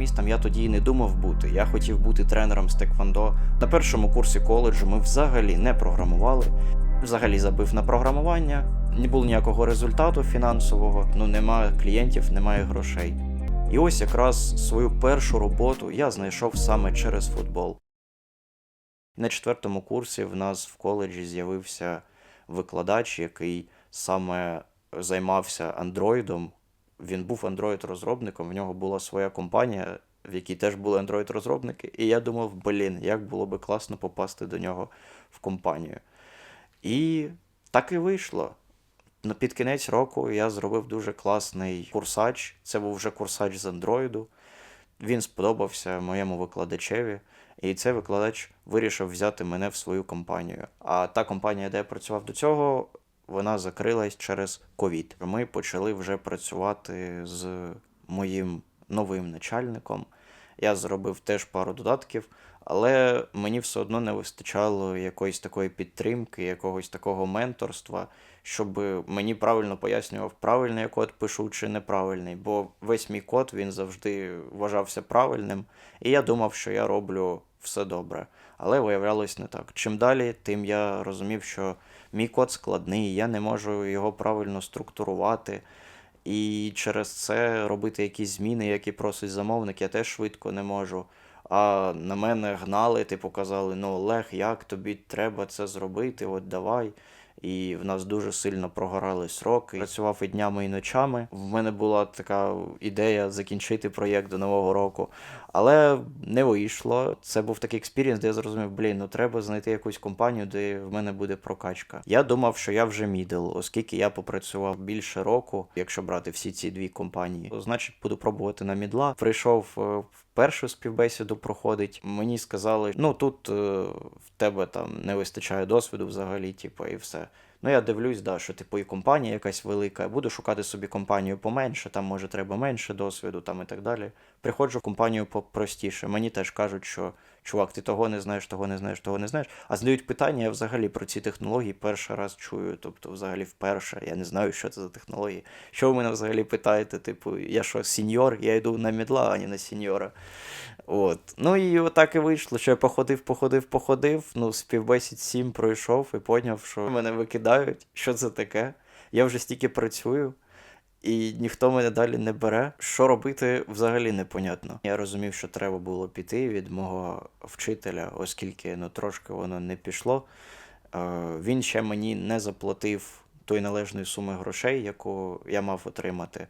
програмістом я тоді і не думав бути. Я хотів бути тренером з теквондо. На першому курсі коледжу ми взагалі не програмували. Взагалі забив на програмування, не було ніякого результату фінансового, ну немає клієнтів, немає грошей. І ось якраз свою першу роботу я знайшов саме через футбол. На четвертому курсі в нас в коледжі з'явився викладач, який саме займався андроїдом. Він був андроїд-розробником, в нього була своя компанія, в якій теж були андроїд-розробники. І я думав, блін, як було би класно попасти до нього в компанію. І так і вийшло. Ну, під кінець року я зробив дуже класний курсач. Це був вже курсач з андроїду. Він сподобався моєму викладачеві, і цей викладач вирішив взяти мене в свою компанію. А та компанія, де я працював до цього, вона закрилась через ковід. Ми почали вже працювати з моїм новим начальником. Я зробив теж пару додатків, але мені все одно не вистачало якоїсь такої підтримки, якогось такого менторства, щоб мені правильно пояснював, правильний я код пишу чи неправильний. Бо весь мій код він завжди вважався правильним, і я думав, що я роблю все добре. Але виявлялось не так. Чим далі, тим я розумів, що мій код складний, я не можу його правильно структурувати. І через це робити якісь зміни, які просить замовник, я теж швидко не можу. А на мене гнали, типу казали: ну Олег, як тобі треба це зробити? От давай. І в нас дуже сильно прогорали сроки. Працював і днями, і ночами. В мене була така ідея закінчити проєкт до Нового року, але не вийшло. Це був такий експірієнс, де я зрозумів, блін, ну треба знайти якусь компанію, де в мене буде прокачка. Я думав, що я вже мідл, оскільки я попрацював більше року, якщо брати всі ці дві компанії, то значить буду пробувати на мідла. Прийшов е, в першу співбесіду проходить. Мені сказали, ну тут е, в тебе там не вистачає досвіду взагалі, типу, і все. Ну, я дивлюсь, да, що типу і компанія якась велика. Буду шукати собі компанію поменше, там може треба менше досвіду, там і так далі. Приходжу в компанію попростіше. Мені теж кажуть, що чувак, ти того не знаєш, того не знаєш, того не знаєш. А задають питання, я взагалі про ці технології перший раз чую. Тобто, взагалі, вперше. Я не знаю, що це за технології. Що ви мене взагалі питаєте? Типу, я що, сіньор? Я йду на мідла, а не на сіньора. От. Ну і отак і вийшло, що я походив, походив, походив. Ну, співбесід сім пройшов і поняв, що мене викидають. Що це таке? Я вже стільки працюю. І ніхто мене далі не бере. Що робити взагалі непонятно. Я розумів, що треба було піти від мого вчителя, оскільки ну трошки воно не пішло. Е, Він ще мені не заплатив тої належної суми грошей, яку я мав отримати.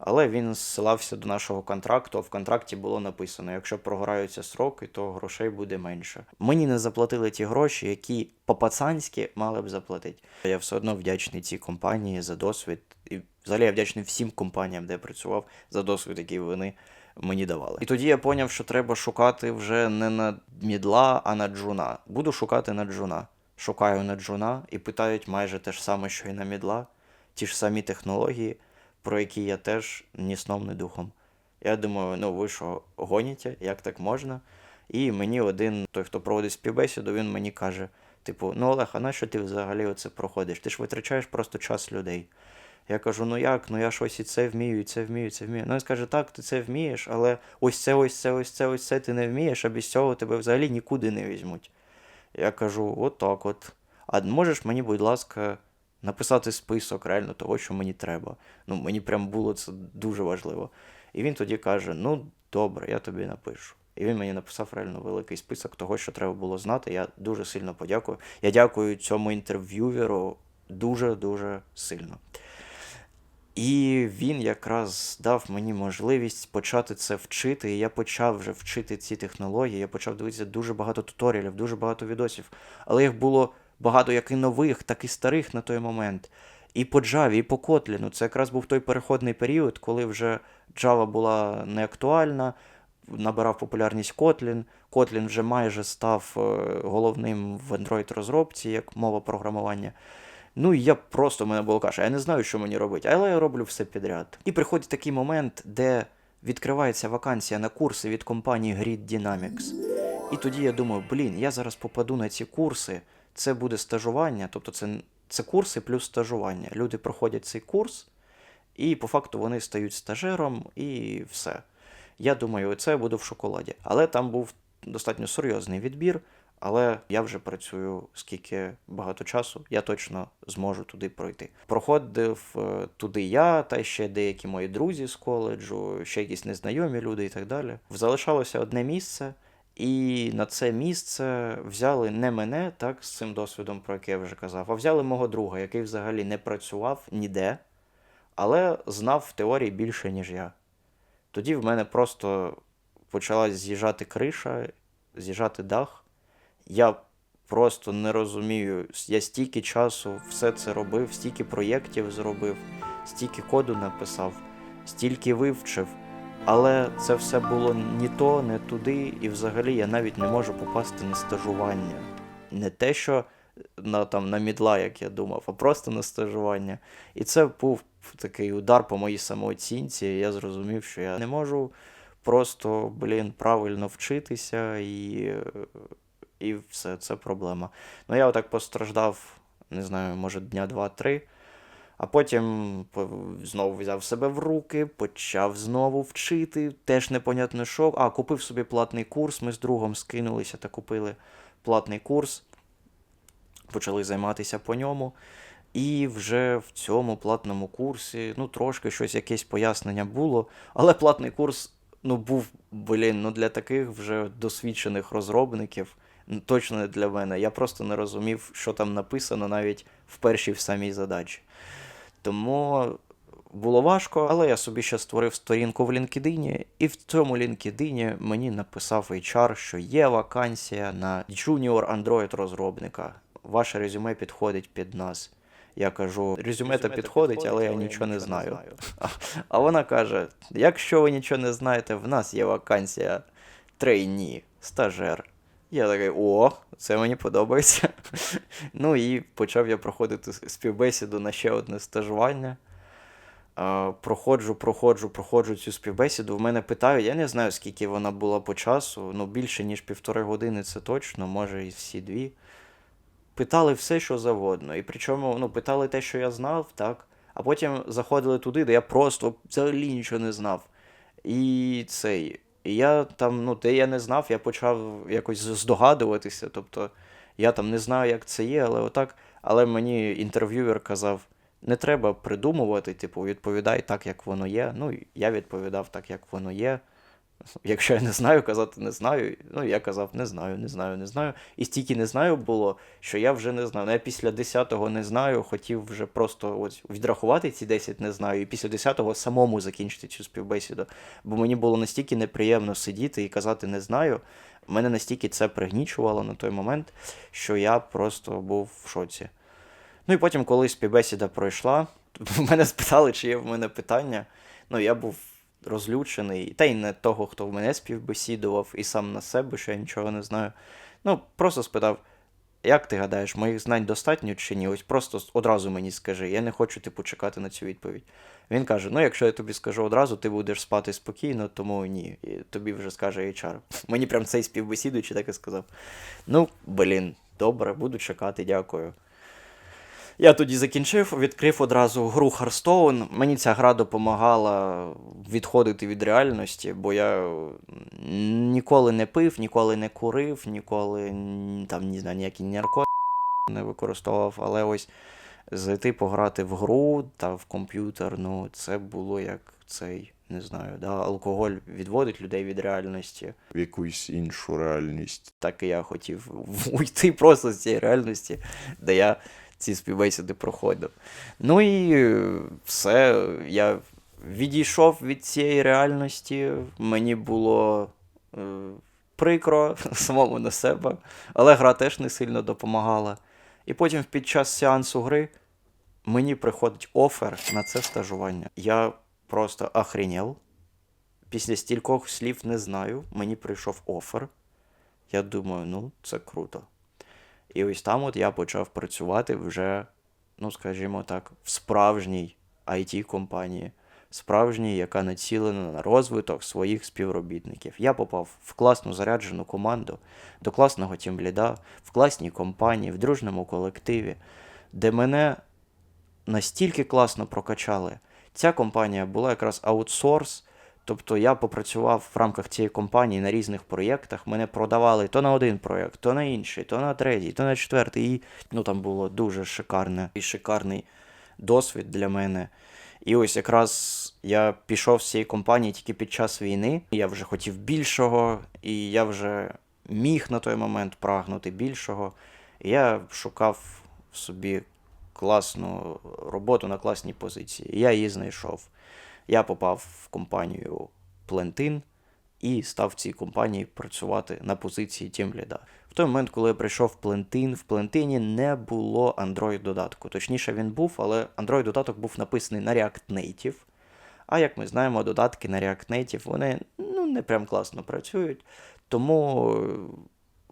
Але він зсилався до нашого контракту. В контракті було написано: якщо прогораються сроки, то грошей буде менше. Мені не заплатили ті гроші, які по-пацанськи мали б заплатити. Я все одно вдячний цій компанії за досвід. І взагалі я вдячний всім компаніям, де я працював, за досвід, який вони мені давали. І тоді я поняв, що треба шукати вже не на мідла, а на джуна. Буду шукати на джуна. Шукаю на джуна і питають майже те ж саме, що і на мідла, ті ж самі технології про які я теж ні сном, ні духом. Я думаю, ну ви що, гоніте, як так можна? І мені один, той, хто проводить співбесіду, він мені каже: типу, ну Олег, а на що ти взагалі оце проходиш? Ти ж витрачаєш просто час людей. Я кажу, ну як, ну я ж ось і це вмію, і це вмію, і це вмію. Ну він скаже, так, ти це вмієш, але ось це, ось це, ось це, ось це ти не вмієш, а без цього тебе взагалі нікуди не візьмуть. Я кажу, от так от. А можеш мені, будь ласка, написати список реально того, що мені треба. Ну, Мені прям було це дуже важливо. І він тоді каже: Ну, добре, я тобі напишу. І він мені написав реально великий список того, що треба було знати. Я дуже сильно подякую. Я дякую цьому інтерв'юверу дуже-дуже сильно. І він якраз дав мені можливість почати це вчити. І я почав вже вчити ці технології. Я почав дивитися дуже багато туторіалів, дуже багато відосів. Але їх було багато як і нових, так і старих на той момент. І по Java, і по Kotlin. Це якраз був той переходний період, коли вже Java була не актуальна, набирав популярність Kotlin. Kotlin вже майже став е, головним в Android-розробці як мова програмування. Ну і я просто мене було каша, я не знаю, що мені робити, але я роблю все підряд. І приходить такий момент, де відкривається вакансія на курси від компанії Grid Dynamics. І тоді я думаю, блін, я зараз попаду на ці курси це буде стажування, тобто це це курси плюс стажування. Люди проходять цей курс, і по факту вони стають стажером і все. Я думаю, це я буду в шоколаді. Але там був достатньо серйозний відбір. Але я вже працюю скільки багато часу, я точно зможу туди пройти. Проходив е, туди я та ще деякі мої друзі з коледжу, ще якісь незнайомі люди і так далі. Залишалося одне місце, і на це місце взяли не мене, так, з цим досвідом, про який я вже казав, а взяли мого друга, який взагалі не працював ніде, але знав в теорії більше, ніж я. Тоді в мене просто почала з'їжджати криша, з'їжджати дах. Я просто не розумію. Я стільки часу все це робив, стільки проєктів зробив, стільки коду написав, стільки вивчив. Але це все було ні то, не туди, і взагалі я навіть не можу попасти на стажування. Не те, що на, там, на мідла, як я думав, а просто на стажування. І це був такий удар по моїй самооцінці. і Я зрозумів, що я не можу просто, блін, правильно вчитися і і все, це проблема. Ну, я отак постраждав, не знаю, може, дня два-три. А потім знову взяв себе в руки, почав знову вчити. Теж непонятно що. А, купив собі платний курс. Ми з другом скинулися та купили платний курс. Почали займатися по ньому. І вже в цьому платному курсі, ну, трошки щось, якесь пояснення було. Але платний курс, ну, був, блін, ну для таких вже досвідчених розробників точно не для мене. Я просто не розумів, що там написано навіть в першій в самій задачі. Тому було важко, але я собі ще створив сторінку в LinkedIn, і в цьому LinkedIn мені написав HR, що є вакансія на Junior Android розробника. Ваше резюме підходить під нас. Я кажу, резюме то підходить, але я нічого не знаю. А вона каже: якщо ви нічого не знаєте, в нас є вакансія трейні, стажер. Я такий, о, це мені подобається. ну і почав я проходити співбесіду на ще одне стажування. Проходжу, проходжу, проходжу цю співбесіду. В мене питають, я не знаю, скільки вона була по часу, ну більше, ніж півтори години, це точно, може і всі дві. Питали все, що завгодно. І причому ну, питали те, що я знав, так. А потім заходили туди, де я просто взагалі нічого не знав. І цей. І я там, ну, де я не знав, я почав якось здогадуватися. Тобто я там не знаю, як це є, але отак. Але мені інтерв'юер казав: не треба придумувати, типу, відповідай так, як воно є. Ну, я відповідав так, як воно є. Якщо я не знаю, казати не знаю. Ну, я казав, не знаю, не знаю, не знаю. І стільки не знаю було, що я вже не знаю. Ну, я після 10-го не знаю, хотів вже просто ось відрахувати ці 10 не знаю, і після 10-го самому закінчити цю співбесіду. Бо мені було настільки неприємно сидіти і казати не знаю. Мене настільки це пригнічувало на той момент, що я просто був в шоці. Ну і потім, коли співбесіда пройшла, мене спитали, чи є в мене питання. Ну, я був розлючений, та й не того, хто в мене співбесідував, і сам на себе, що я нічого не знаю. Ну, просто спитав, як ти гадаєш, моїх знань достатньо чи ні? Ось просто одразу мені скажи, я не хочу типу чекати на цю відповідь. Він каже: ну, якщо я тобі скажу одразу, ти будеш спати спокійно, тому ні. І тобі вже скаже HR. Мені прям цей співбесідуючий так і сказав. Ну, блін, добре, буду чекати, дякую. Я тоді закінчив, відкрив одразу гру Hearthstone. Мені ця гра допомагала відходити від реальності, бо я ніколи не пив, ніколи не курив, ніколи там не знаю, ніякі наркотики не використовував, але ось зайти пограти в гру та в комп'ютер, ну це було як цей. Не знаю, да, алкоголь відводить людей від реальності. В якусь іншу реальність. Так і я хотів уйти просто з цієї реальності, де я ці співбесіди проходив. Ну і все, я відійшов від цієї реальності, мені було е, прикро самому на себе, але гра теж не сильно допомагала. І потім під час сеансу гри мені приходить офер на це стажування. Я просто охренел. Після стількох слів не знаю, мені прийшов офер. Я думаю, ну, це круто. І ось там от я почав працювати вже, ну скажімо так, в справжній it компанії справжній, яка націлена на розвиток своїх співробітників. Я попав в класну заряджену команду, до класного тімліда, в класній компанії, в дружному колективі, де мене настільки класно прокачали. Ця компанія була якраз аутсорс, Тобто я попрацював в рамках цієї компанії на різних проєктах. Мене продавали то на один проєкт, то на інший, то на третій, то на четвертий. І ну там було дуже шикарне і шикарний досвід для мене. І ось якраз я пішов з цієї компанії тільки під час війни. Я вже хотів більшого, і я вже міг на той момент прагнути більшого. І я шукав в собі класну роботу на класній позиції. І я її знайшов. Я попав в компанію Plentin і став в цій компанії працювати на позиції тімліда. В той момент, коли я прийшов в Plentin, в Plentin не було Android додатку. Точніше, він був, але Android додаток був написаний на React Native. А як ми знаємо, додатки на React Native вони ну, не прям класно працюють. Тому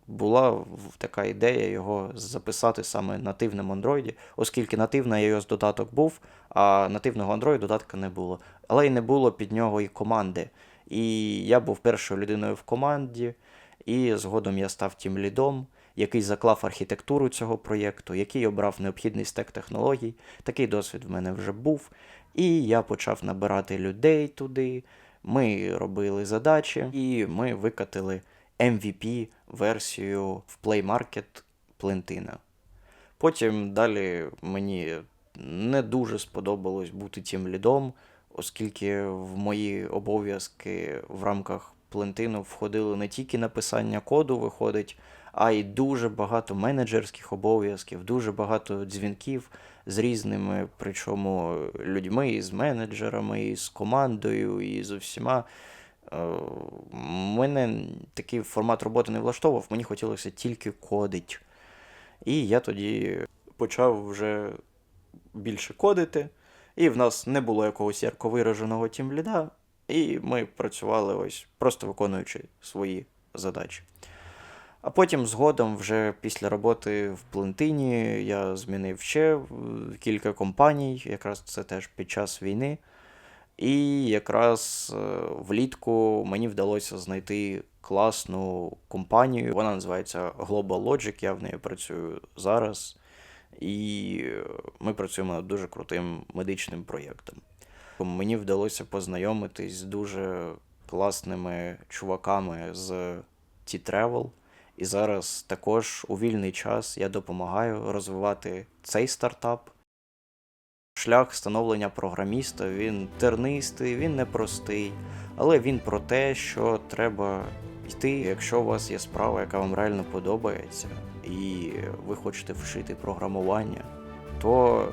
була така ідея його записати саме нативним Android, оскільки нативний iOS додаток був, а нативного Android додатка не було. Але й не було під нього і команди. І я був першою людиною в команді, і згодом я став тім лідом, який заклав архітектуру цього проєкту, який обрав необхідний стек технологій. Такий досвід в мене вже був. І я почав набирати людей туди. Ми робили задачі, і ми викатили MVP-версію в Play Market Plentина. Потім далі мені не дуже сподобалось бути тим лідом, оскільки в мої обов'язки в рамках Плентину входило не тільки написання коду, виходить, а й дуже багато менеджерських обов'язків, дуже багато дзвінків з різними, причому людьми, і з менеджерами, і з командою, і з усіма. Е, Мене такий формат роботи не влаштовував, мені хотілося тільки кодить. І я тоді почав вже більше кодити, і в нас не було якогось ярко вираженого тімліда, і ми працювали ось просто виконуючи свої задачі. А потім згодом, вже після роботи в Плентині, я змінив ще кілька компаній, якраз це теж під час війни. І якраз е, влітку мені вдалося знайти класну компанію. Вона називається Global Logic, я в неї працюю зараз. І е, ми працюємо над дуже крутим медичним проєктом. Мені вдалося познайомитись з дуже класними чуваками з T-Travel. І зараз також у вільний час я допомагаю розвивати цей стартап. Шлях становлення програміста він тернистий, він непростий, але він про те, що треба йти, якщо у вас є справа, яка вам реально подобається, і ви хочете вчити програмування, то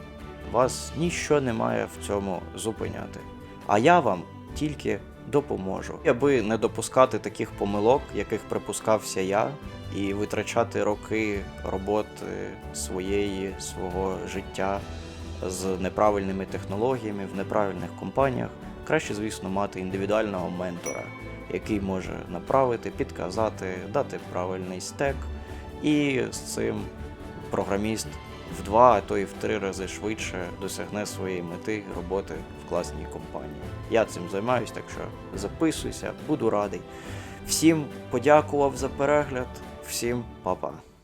вас ніщо не має в цьому зупиняти. А я вам тільки допоможу. Аби не допускати таких помилок, яких припускався я, і витрачати роки роботи своєї, свого життя з неправильними технологіями в неправильних компаніях, краще, звісно, мати індивідуального ментора, який може направити, підказати, дати правильний стек, і з цим програміст в два, а то і в три рази швидше досягне своєї мети роботи в класній компанії. Я цим займаюсь, так що записуйся, буду радий. Всім подякував за перегляд, всім па-па.